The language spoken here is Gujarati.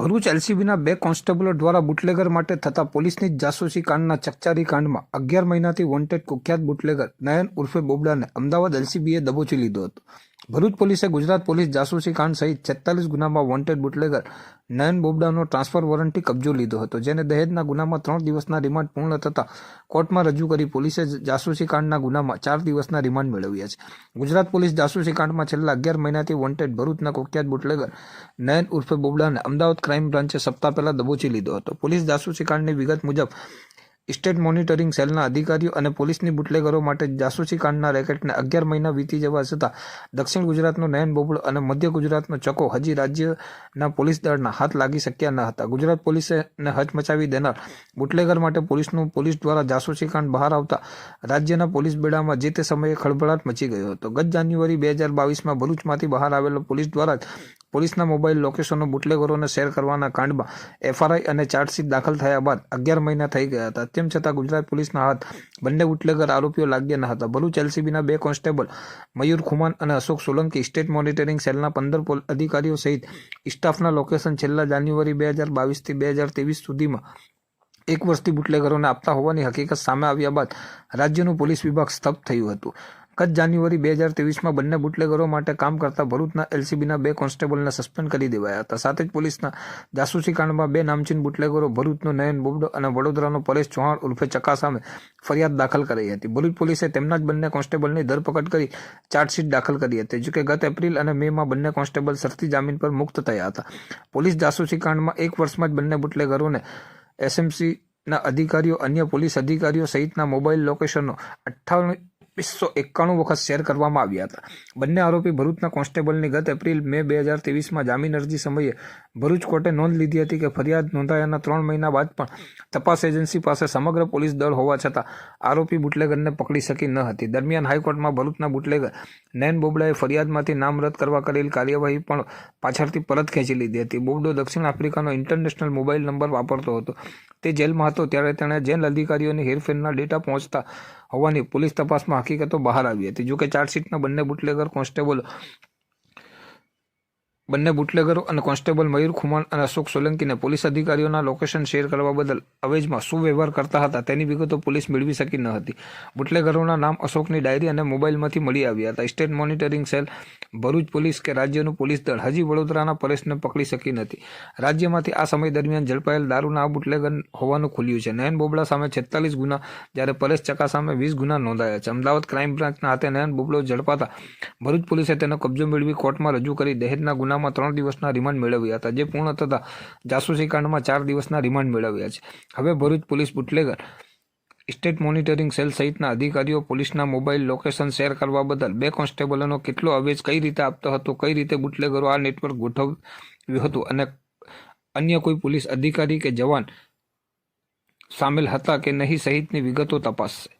ભરૂચ એલસીબીના બે કોન્સ્ટેબલો દ્વારા બુટલેગર માટે થતા પોલીસની જાસૂસી કાંડના ચકચારી કાંડમાં અગિયાર મહિનાથી વોન્ટેડ કુખ્યાત બુટલેગર નયન ઉર્ફે બોબડાને અમદાવાદ એલસીબીએ દબોચી લીધો હતો. ભરૂચ પોલીસે ગુજરાત પોલીસ જાસૂસી કાંડ સહિત છેતાલીસ ગુનામાં વોન્ટેડ બુટલેગર નયન બોબડાનો ટ્રાન્સફર વોરંટી કબજો લીધો હતો, જેને દહેજના ગુનામાં ત્રણ દિવસના રિમાન્ડ પૂર્ણ થતાં કોર્ટમાં રજૂ કરી પોલીસે જાસૂસી કાંડના ગુનામાં ચાર દિવસના રિમાન્ડ મેળવ્યા છે. ગુજરાત પોલીસ જાસૂસી કાંડમાં છેલ્લા અગિયાર મહિનાથી વોન્ટેડ ભરૂચના કુખ્યાત બુટલેગર નયન ઉર્ફે બોબડાને અમદાવાદ ક્રાઇમ બ્રાન્ચે સપ્તાહ પહેલા દબોચી લીધો હતો. પોલીસ જાસૂસી કાંડની વિગત મુજબ સ્ટેટ મોનિટરિંગ સેલના અધિકારીઓ અને પોલીસની બુટલેગરો માટે જાસૂસી કાંડના રેકેટને અગિયાર મહિના વીતી જવા છતાં દક્ષિણ ગુજરાતનો નયન બોબડો અને મધ્ય ગુજરાતનો ચકો હજી રાજ્યના પોલીસ દળના હાથ લાગી શક્યા ન હતા. ગુજરાત પોલીસે ને હચમચાવી દેનાર બુટલેગર માટે પોલીસનું પોલીસ દ્વારા જાસૂસી કાંડ બહાર આવતા રાજ્યના પોલીસ બેડામાં જે તે સમયે ખળભળાટ મચી ગયો હતો. ગત જાન્યુઆરી બે હજાર બાવીસમાં ભરૂચમાંથી બહાર આવેલો પોલીસ દ્વારા જ પોલીસના મોબાઈલ લોકેશનો બુટલેગરોને શેર કરવાના કાંડમાં એફઆરઆઈ અને ચાર્જશીટ દાખલ થયા બાદ અગિયાર મહિના થઈ ગયા હતા. તેમ છતાં ગુજરાત પોલીસના હાથ બંને બુટલેગર આરોપીઓ લાગ્યા ન હતા. ભરૂચ એલસીબીના બે કોન્સ્ટેબલ મયુર ખુમાન અને અશોક સોલંકી સ્ટેટ મોનિટરિંગ સેલના પંદર અધિકારીઓ સહિત સ્ટાફના લોકેશન છેલ્લા જાન્યુઆરી બે હજાર બાવીસથી બે હજાર ત્રેવીસ સુધીમાં એક વર્ષથી બુટલેગરોને આપતા હોવાની હકીકત સામે આવ્યા બાદ રાજ્યનું પોલીસ વિભાગ સ્તબ્ધ થયું હતું. ગત જાન્યુઆરી બે હજાર ત્રેવીસમાં બંને બુટલેગરો માટે કામ કરતા ભરૂચના એલસીબીના બે કોન્સ્ટેબલને સસ્પેન્ડ કરી દેવાયા હતા. સાથે જ પોલીસના જાસૂસી કાંડમાં બે નામચીન બુટલેગરો ભરૂચનો નયન બોબડો અને વડોદરાનો પરેશ ચૌહાણ ઉર્ફે ચકા સામે ફરિયાદ દાખલ કરી હતી. ભરૂચ પોલીસે તેમના જ બંને કોન્સ્ટેબલની ધરપકડ કરી ચાર્જશીટ દાખલ કરી હતી, જોકે ગત એપ્રિલ અને મેમાં બંને કોન્સ્ટેબલ શરતી જામીન પર મુક્ત થયા હતા. પોલીસ જાસૂસી કાંડમાં એક વર્ષમાં જ બંને બુટલેગરોને એસએમસી ના અધિકારીઓ, અન્ય પોલીસ અધિકારીઓ સહિતના મોબાઈલ લોકેશનો અઠ્ઠાવન વીસો એકાણું વખત શેર કરવામાં આવ્યા હતા. બંને આરોપી ભરૂચના કોન્સ્ટેબલની ગત એપ્રિલ મે બે હજાર ત્રેવીસમાં જામીન અરજી સમયે ભરૂચ કોર્ટે નોંધ લીધી હતી કે ફરિયાદ નોંધાયાના ત્રણ મહિના બાદ પણ તપાસ એજન્સી પાસે સમગ્ર પોલીસ દળ હોવા છતાં આરોપી બુટલેગરને પકડી શકી ન હતી. દરમિયાન હાઈકોર્ટમાં ભરૂચના બુટલેગર નયન બોબડાએ ફરિયાદમાંથી નામ રદ કરવા કરેલ કાર્યવાહી પણ પાછળથી પરત ખેંચી લીધી હતી. બોબડો દક્ષિણ આફ્રિકાનો ઇન્ટરનેશનલ મોબાઈલ નંબર વાપરતો હતો. તે જેલમાં હતો ત્યારે તેણે જેલ અધિકારીઓની હેરફેરના ડેટા પહોંચતા હોવાની પોલીસ તપાસમાં હકીકતો બહાર આવી હતી. જોકે ચાર્જશીટના બંને બુટલેગર કોન્સ્ટેબલો બંને બુટલેગરો અને કોન્સ્ટેબલ મયુર ખુમાન અને અશોક સોલંકીને પોલીસ અધિકારીઓના લોકેશન શેર કરવા બદલ અવેજમાં શું વ્યવહાર કરતા હતા. તેની વિગતો પોલીસ મેળવી શકી ન હતી. બુટલેગરોના નામ અશોકની ડાયરી અને મોબાઈલમાંથી મળી આવ્યા હતા. State monitoring cell, Bharuch police કે રાજ્યનું પોલીસ દળ હજી વડોદરાના પરેશને પકડી શકી નથી. રાજ્યમાંથી આ સમય દરમિયાન ઝડપાયેલ દારૂના આ બુટલેગર હોવાનું ખુલ્યું છે. નયન બોબડા સામે છેતાલીસ ગુના, જ્યારે પરેશ ચકા સામે વીસ ગુના નોંધાયા છે. અમદાવાદ ક્રાઇમ બ્રાન્ચના હાથે નયન બોબડો ઝડપાતા ભરૂચ પોલીસે તેનો કબજો મેળવી કોર્ટમાં રજૂ કરી દહેજના ગુનામાં ત્રણ દિવસના રિમાન્ડ મેળવ્યા હતા, જે પૂર્ણ થતાં જાસૂસી કાંડમાં ચાર દિવસના રિમાન્ડ મેળવ્યા છે. હવે Bharuch police bootlegger state monitoring cell સહિતના અધિકારીઓ પોલીસના મોબાઈલ લોકેશન શેર કરવા બદલ બે કોન્સ્ટેબલોનો કેટલો અવેજ કઈ રીતે આપતો હતો, કઈ રીતે બુટલેગરો આ નેટવર્ક ગોઠવ્યું હતું અને અન્ય કોઈ પોલીસ અધિકારી કે જવાન સામેલ હતા કે નહીં, સહિતની વિગતો તપાસશે.